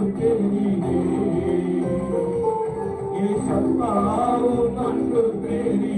ਤੇਰੀ ਦੇ ਇਹ ਸਭਾ ਉਹ ਤੰਗ ਤੇਰੀ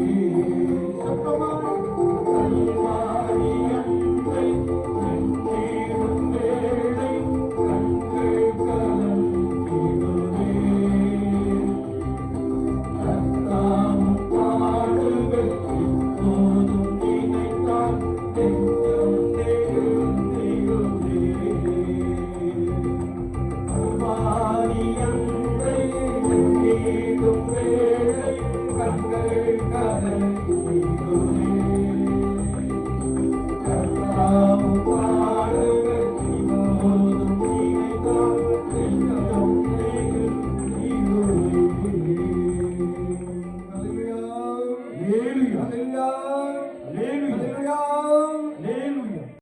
Oh.